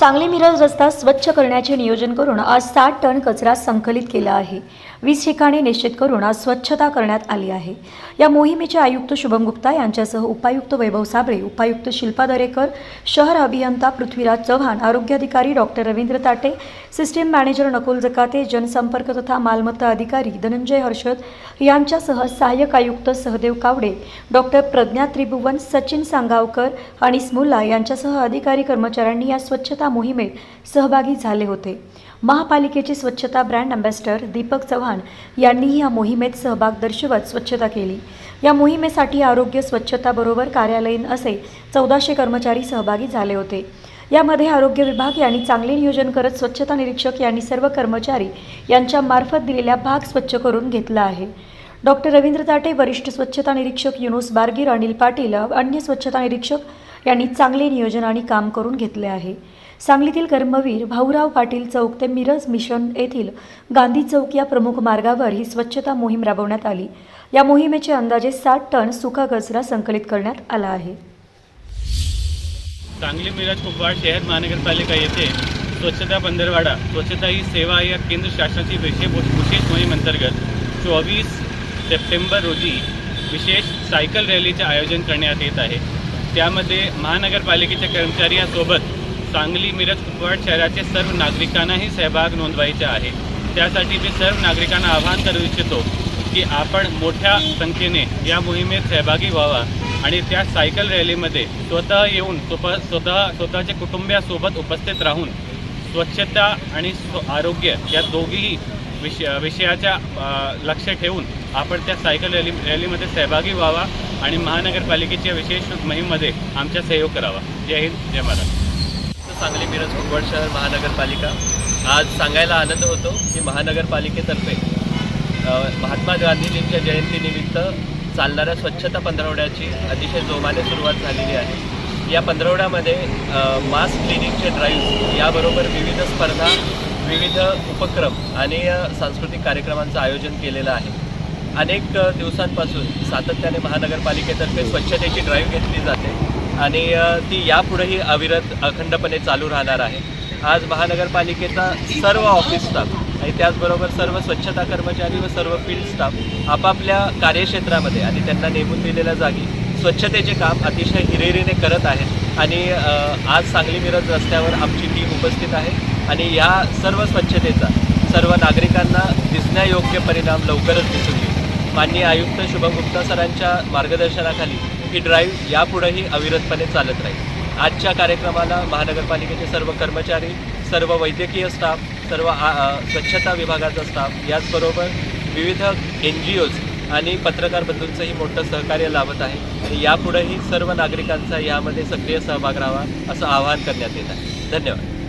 सांगली मिरज रस्ता स्वच्छ करण्याचे नियोजन करून आज साठ टन कचरा संकलित केला आहे. वीस ठिकाणी निश्चित करून आज स्वच्छता करण्यात आली आहे. या मोहिमेचे आयुक्त शुभम गुप्ता यांच्यासह उपायुक्त वैभव साबळे उपायुक्त शिल्पा दरेकर शहर अभियंता Prithviraj Chavan आरोग्याधिकारी doctor Ravindra Tate system manager Nakul Jakate जनसंपर्क तथा मालमत्ता अधिकारी धनंजय हर्षद यांच्यासह सहाय्यक आयुक्त सहदेव कावडे डॉक्टर प्रज्ञा त्रिभुवन सचिन सांगावकर आणि स्मुल्ला यांच्यासह अधिकारी कर्मचाऱ्यांनी या स्वच्छता मोहिमेत सहभागी झाले होते. महापालिकेचे स्वच्छता ब्रँड अँबॅसिडर दीपक चव्हाण यांनीही या मोहिमेत सहभाग दर्शवत स्वच्छता केली. या मोहिमेसाठी आरोग्य स्वच्छताबरोबर कार्यालयीन असे चौदाशे कर्मचारी सहभागी झाले होते. यामध्ये आरोग्य विभाग यांनी चांगले नियोजन करत स्वच्छता निरीक्षक यांनी सर्व कर्मचारी यांच्या मार्फत दिलेला भाग स्वच्छ करून घेतला आहे. डॉक्टर रवींद्र ताटे वरिष्ठ स्वच्छता निरीक्षक युनुस बारगीर अनिल पाटील अन्य स्वच्छता निरीक्षक यांनी चांगले नियोजन आणि काम करून घेतले आहे. सांगलीतील कर्मवीर भाऊराव पाटील चौक ते मिरज मिशन येथील गांधी चौक या प्रमुख मार्गावर ही स्वच्छता मोहीम राबवण्यात आली. या मोहिमेचे अंदाजे साठ टन सुका कचरा संकलित करण्यात आला आहे. सांगली मिरज कुपवाड शहर महानगरपालिका येथे स्वच्छता पंधरवाडा स्वच्छता ही सेवा या केंद्र शासनाची विशेष विशेष मोहीम अंतर्गत चोवीस सप्टेंबर रोजी विशेष सायकल रॅलीचे आयोजन करण्यात येत आहे. त्यामध्ये महानगरपालिकेच्या कर्मचाऱ्यांसोबत सांगली मिरज कुपवाड शहराचे सर्व नागरिकांनाही सहभाग नोंदवायचे आहे. त्यासाठी मी सर्व नागरिकांना आवाहन करू इच्छितो की आपण मोठ्या संख्येने या मोहिमेत सहभागी व्हावा आणि त्या सायकल रॅलीमध्ये स्वतः येऊन स्वप स्वतः स्वतःच्या कुटुंबियासोबत उपस्थित राहून स्वच्छता आणि स्व आरोग्य या दोघीही विषय विषयाच्या लक्ष ठेवून आपण त्या सायकल रॅली रॅलीमध्ये सहभागी व्हावा. आणि महानगरपालिकेच्या विशेष मोहीममध्ये आमचा सहयोग करावा. जय हिंद जय महाराष्ट्र सांगली मिरज कुपवाड शहर महानगरपालिका. आज सांगायला आनंद होतो की महानगरपालिकेतर्फे महात्मा गांधीजींच्या जयंतीनिमित्त चालणाऱ्या स्वच्छता पंधरवड्याची अतिशय जोमाने सुरुवात झालेली आहे. या पंधरवड्यामध्ये मास क्लिनिंगचे ड्राईव्ह याबरोबर विविध स्पर्धा विविध उपक्रम आणि सांस्कृतिक कार्यक्रमांचं आयोजन केलेलं आहे. अनेक दिवसांपासून सातत्याने महानगरपालिकेतर्फे स्वच्छतेची ड्राईव्ह घेतली जाते आणि ती यापुढेही अविरत अखंडपणे चालू राहणार आहे. आज महानगरपालिकेचा सर्व ऑफिस स्टाफ आणि त्याचबरोबर सर्व स्वच्छता कर्मचारी व सर्व फील्ड स्टाफ आपापल्या कार्यक्षेत्रामध्ये आणि त्यांना नेमून दिलेल्या जागी स्वच्छतेचे काम अतिशय हिरेरीने करत आहेत आणि आज सांगली मिरज रस्त्यावर आमची टीम उपस्थित आहे आणि या सर्व स्वच्छतेचा सर्व नागरिकांना दिसण्यायोग्य परिणाम लवकरच दिसून येईल. माननीय आयुक्त शुभम गुप्ता सरांच्या मार्गदर्शनाखाली ही ड्राईव्ह यापुढेही अविरतपणे चालत राहील. आजच्या कार्यक्रमाला महानगरपालिकेचे सर्व कर्मचारी सर्व वैद्यकीय स्टाफ सर्व स्वच्छता विभागाचा स्टाफ याचबरोबर विविध एन जी ओज आणि पत्रकार बंधूंचंही मोठं सहकार्य लाभत आहे. आणि यापुढेही सर्व नागरिकांचा यामध्ये सक्रिय सहभाग राहावा असं आवाहन करण्यात येत आहे. धन्यवाद.